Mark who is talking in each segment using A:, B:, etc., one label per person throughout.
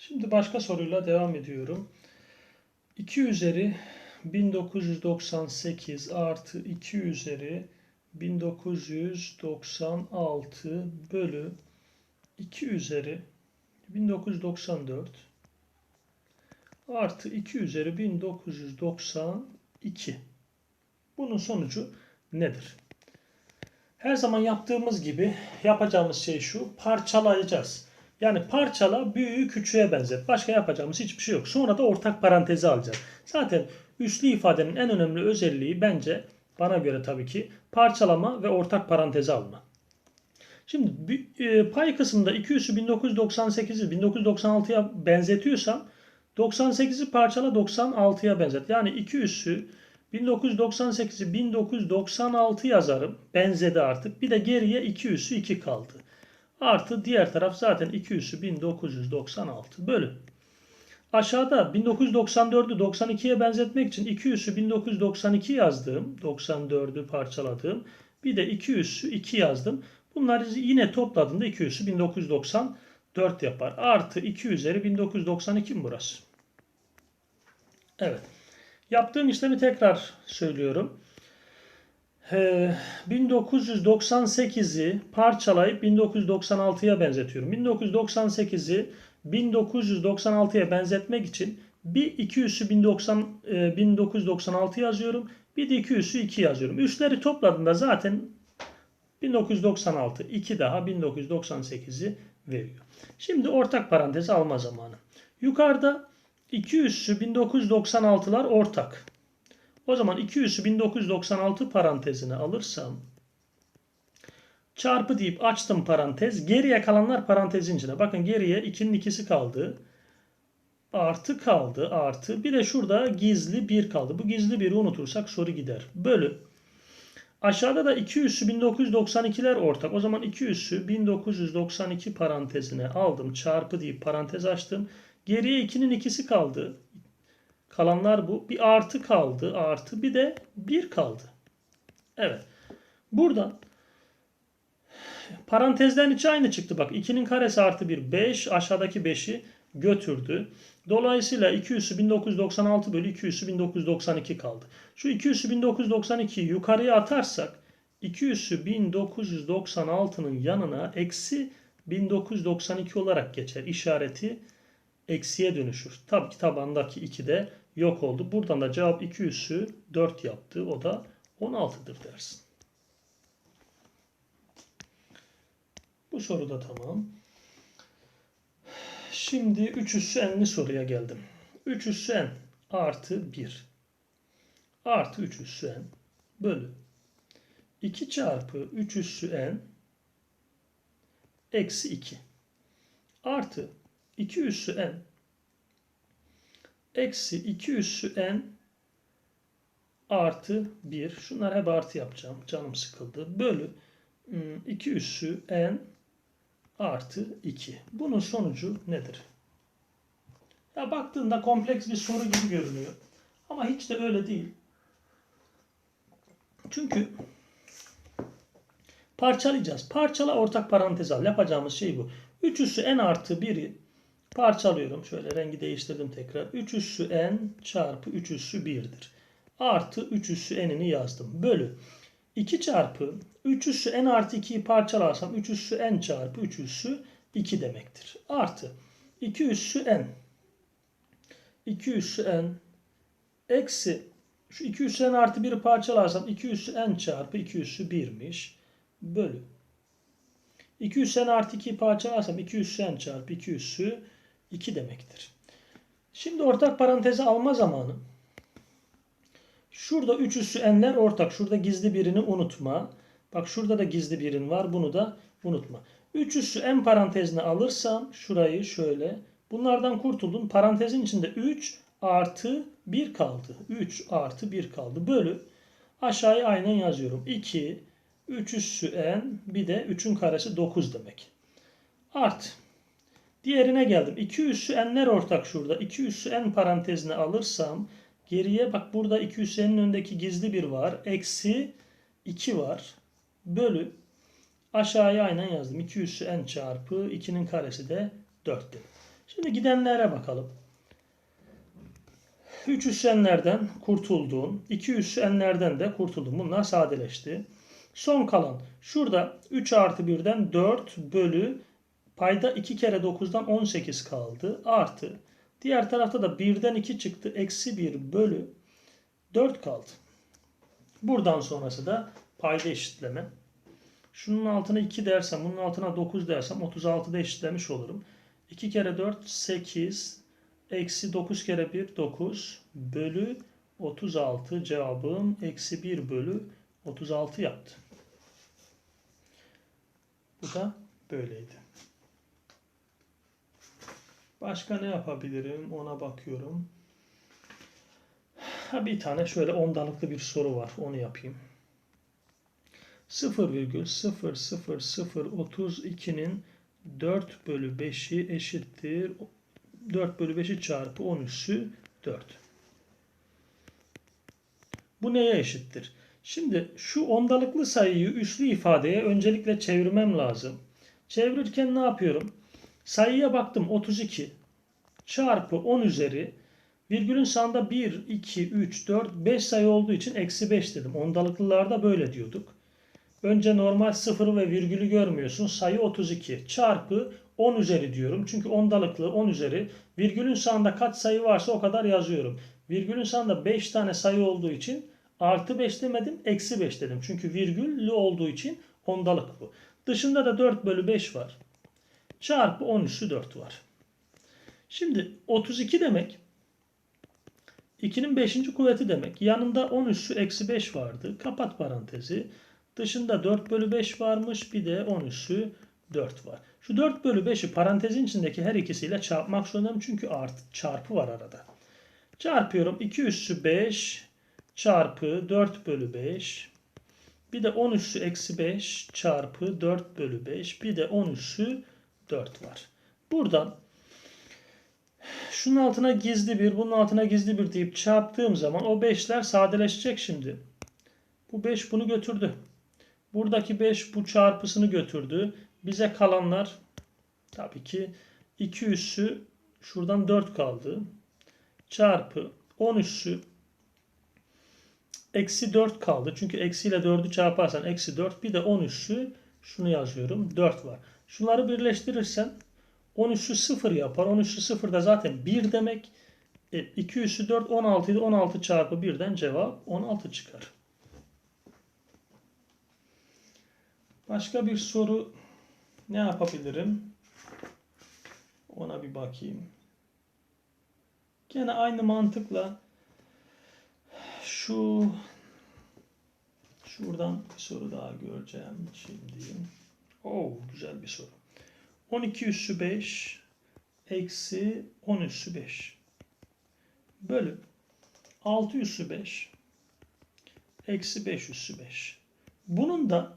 A: Şimdi başka soruyla devam ediyorum. 2 üzeri 1998 artı 2 üzeri 1996 bölü 2 üzeri 1994 artı 2 üzeri 1992. Bunun sonucu nedir? Her zaman yaptığımız gibi yapacağımız şey şu. Parçalayacağız. Yani parçala büyüğü küçüğe benzet. Başka yapacağımız hiçbir şey yok. Sonra da ortak parantezi alacağız. Zaten üslü ifadenin en önemli özelliği bence bana göre tabii ki parçalama ve ortak parantezi alma. Şimdi e, pay kısmında 2 üssü 1998'i 1996'ya benzetiyorsam 98'i parçala 96'ya benzet. Yani 2 üssü 1998'i 1996 yazarım. Benzedi artık. Bir de geriye 2 üssü 2 kaldı. Artı diğer taraf zaten 2 üssü 1996 bölü. Aşağıda 1994'ü 92'ye benzetmek için 2 üssü 1992 yazdım. 94'ü parçaladım. Bir de 2 üssü 2 yazdım. Bunları yine topladığımda 2 üssü 1994 yapar. Artı 2 üzeri 1992 mi burası? Evet. Yaptığım işlemi tekrar söylüyorum. Ee, 1998'i parçalayıp 1996'ya benzetiyorum. 1998'i 1996'ya benzetmek için bir 2 üssü 1090, e, 1996 yazıyorum. Bir de 2 üssü 2 yazıyorum. Üsleri topladığımda zaten 1996 2 daha 1998'i veriyor. Şimdi ortak parantezi alma zamanı. Yukarıda 2 üssü 1996'lar ortak. O zaman 2 üssü 1996 parantezini alırsam çarpı deyip açtım parantez. Geriye kalanlar parantezin içine. Bakın geriye 2'nin ikisi kaldı. Artı kaldı artı. Bir de şurada gizli 1 kaldı. Bu gizli 1'i unutursak soru gider. Bölü. Aşağıda da 2 üssü 1992'ler ortak. O zaman 2 üssü 1992 parantezine aldım. Çarpı deyip parantez açtım. Geriye 2'nin ikisi kaldı. Kalanlar bu. Bir artı kaldı. Artı bir de 1 kaldı. Evet. Buradan parantezlerin içi aynı çıktı. Bak 2'nin karesi artı 1 5. Aşağıdaki 5'i götürdü. Dolayısıyla 2 üssü 1996 bölü 2 üssü 1992 kaldı. Şu 2 üssü 1992'yi yukarıya atarsak 2 üssü 1996'nın yanına eksi 1992 olarak geçer. İşareti eksiye dönüşür. Tabii ki tabandaki 2 de yok oldu. Buradan da cevap 2 üssü 4 yaptı. O da 16'dır dersin. Bu soru da tamam. Şimdi 3 üssü n'li soruya geldim. 3 üssü n artı 1 artı 3 üssü n bölü 2 çarpı 3 üssü n eksi 2 artı 2 üssü n eksi 2 üssü n artı 1. Şunlar hep artı yapacağım. Canım sıkıldı. Bölü 2 üssü n artı 2. Bunun sonucu nedir? Ya baktığında kompleks bir soru gibi görünüyor. Ama hiç de öyle değil. Çünkü parçalayacağız. Parçala ortak parantez al. Yapacağımız şey bu. 3 üssü n artı 1'i parçalıyorum. Şöyle rengi değiştirdim tekrar. 3 üssü n çarpı 3 üssü 1'dir. Artı 3 üssü n'ini yazdım. Bölü 2 çarpı 3 üssü n artı 2'yi parçalarsam 3 üssü n çarpı 3 üssü 2 demektir. Artı 2 üssü n 2 üssü n eksi şu 2 üssü n artı 1'i parçalarsam 2 üssü n çarpı 2 üssü 1'miş. Bölü 2 üssü n artı 2'yi parçalarsam 2 üssü n çarpı 2 üssü 2 demektir. Şimdi ortak parantezi alma zamanı. Şurada 3 üssü n'ler ortak. Şurada gizli birini unutma. Bak şurada da gizli birin var. Bunu da unutma. 3 üssü n parantezine alırsam şurayı şöyle. Bunlardan kurtuldum. Parantezin içinde 3 artı 1 kaldı. 3 artı 1 kaldı. Bölü aşağıya aynen yazıyorum. 2 3 üssü n bir de 3'ün karesi 9 demek. Art. Diğerine geldim. 2 üssü n'ler ortak şurada. 2 üssü n parantezine alırsam geriye bak burada 2 üssü n'in önündeki gizli bir var. Eksi 2 var. Bölü aşağıya aynen yazdım. 2 üssü n çarpı 2'nin karesi de 4 dedim. Şimdi gidenlere bakalım. 3 üsyenlerden kurtulduğun, 2 üsyenlerden de kurtuldun. Bunlar sadeleşti. Son kalan şurada 3 artı 1'den 4 bölü payda 2 kere 9'dan 18 kaldı. Artı diğer tarafta da 1'den 2 çıktı. Eksi 1 bölü 4 kaldı. Buradan sonrası da payda eşitleme. Şunun altına 2 dersem, bunun altına 9 dersem 36'da eşitlemiş olurum. 2 kere 4 8 eksi 9 kere 1 9 bölü 36 cevabım eksi 1 bölü 36 yaptı. Bu da böyleydi. Başka ne yapabilirim ona bakıyorum. Ha bir tane şöyle ondalıklı bir soru var. Onu yapayım. 0,00032'nin 4 bölü 5'i eşittir. 4 bölü 5'i çarpı 10 üssü 4. Bu neye eşittir? Şimdi şu ondalıklı sayıyı üslü ifadeye öncelikle çevirmem lazım. Çevirirken ne yapıyorum? Sayıya baktım 32 çarpı 10 üzeri virgülün sağında 1, 2, 3, 4, 5 sayı olduğu için eksi 5 dedim. Ondalıklılarda böyle diyorduk. Önce normal sıfırı ve virgülü görmüyorsun. Sayı 32 çarpı 10 üzeri diyorum. Çünkü ondalıklı 10 üzeri. Virgülün sağında kaç sayı varsa o kadar yazıyorum. Virgülün sağında 5 tane sayı olduğu için artı 5 demedim eksi 5 dedim. Çünkü virgüllü olduğu için ondalık bu. Dışında da 4 bölü 5 var. Çarpı 10 üssü 4 var. Şimdi 32 demek 2'nin 5. kuvveti demek. Yanında 10 üssü eksi 5 vardı. Kapat parantezi. Dışında 4 bölü 5 varmış. Bir de 10 üssü 4 var. Şu 4 bölü 5'i parantezin içindeki her ikisiyle çarpmak zorundayım. Çünkü artı çarpı var arada. Çarpıyorum. 2 üssü 5 çarpı 4 bölü 5. Bir de 10 üssü eksi 5 çarpı 4 bölü 5. Bir de 10 üssü 4 var. Buradan şunun altına gizli bir, bunun altına gizli bir deyip çarptığım zaman o 5'ler sadeleşecek şimdi. Bu 5 bunu götürdü. Buradaki 5 bu çarpısını götürdü. Bize kalanlar tabii ki 2 üssü şuradan 4 kaldı. Çarpı 10 üssü eksi 4 kaldı. Çünkü eksiyle 4'ü çarparsan eksi 4 bir de 10 üssü şunu yazıyorum 4 var. Şunları birleştirirsen 10 üssü 0 yapar. 10 üssü 0 da zaten 1 demek. E, 2 üssü 4 16 idi. 16 çarpı 1'den cevap 16 çıkar. Başka bir soru ne yapabilirim? Ona bir bakayım. Gene aynı mantıkla şu şuradan bir soru daha göreceğim şimdi. Oo güzel bir soru. 12 üssü 5 eksi 10 üssü 5 bölü 6 üssü 5 eksi 5 üssü 5. Bunun da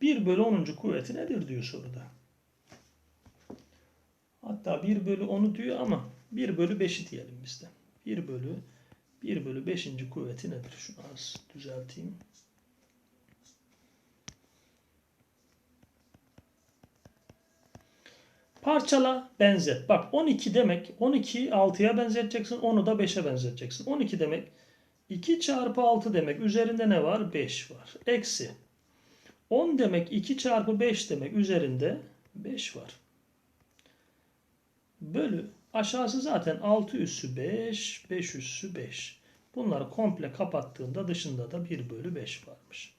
A: 1 bölü 10. kuvveti nedir diyor soruda. Hatta 1 bölü 10'u diyor ama 1 bölü 5'i diyelim biz de. 1 bölü 1 bölü 5. kuvveti nedir? Şunu az düzelteyim. Parçala, benzet. Bak 12 demek 12'yi 6'ya benzeteceksin. Onu da 5'e benzeteceksin. 12 demek 2 çarpı 6 demek. Üzerinde ne var? 5 var. Eksi. 10 demek 2 çarpı 5 demek. Üzerinde 5 var. Bölü. Aşağısı zaten 6 üssü 5, 5 üssü 5. Bunları komple kapattığında dışında da 1 bölü 5 varmış.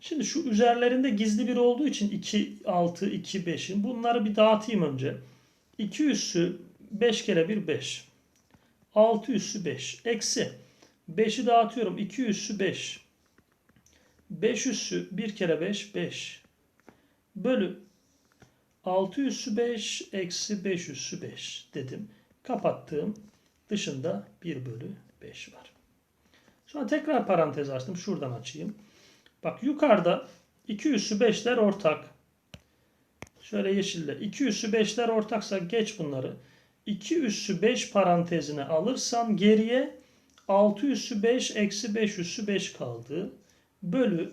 A: Şimdi şu üzerlerinde gizli bir olduğu için 2, 6, 2, 5'in bunları bir dağıtayım önce. 2 üssü 5 kere 1 5. 6 üssü 5. Eksi. 5'i dağıtıyorum. 2 üssü 5. 5 üssü 1 kere 5 5. Bölü 6 üssü 5 eksi 5 üssü 5 dedim. Kapattığım dışında 1 bölü 5 var. Sonra tekrar parantez açtım. Şuradan açayım. Bak yukarıda 2 üssü 5'ler ortak. Şöyle yeşille. 2 üssü 5'ler ortaksa geç bunları. 2 üssü 5 parantezine alırsam geriye 6 üssü 5 eksi 5 üssü 5 kaldı. Bölü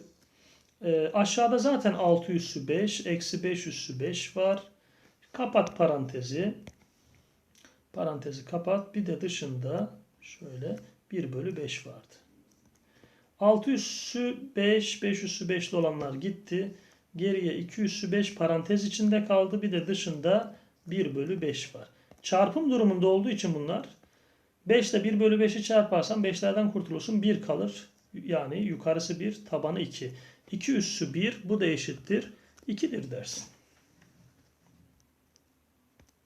A: e, aşağıda zaten 6 üssü 5 eksi 5 üssü 5 var. Kapat parantezi. Parantezi kapat. Bir de dışında şöyle 1 bölü 5 vardı. 6 üssü 5, 5 üssü 5'li olanlar gitti. Geriye 2 üssü 5 parantez içinde kaldı. Bir de dışında 1 bölü 5 var. Çarpım durumunda olduğu için bunlar 5 ile 1 bölü 5'i çarparsan 5'lerden kurtulursun 1 kalır. Yani yukarısı 1 tabanı 2. 2 üssü 1 bu da eşittir 2'dir dersin.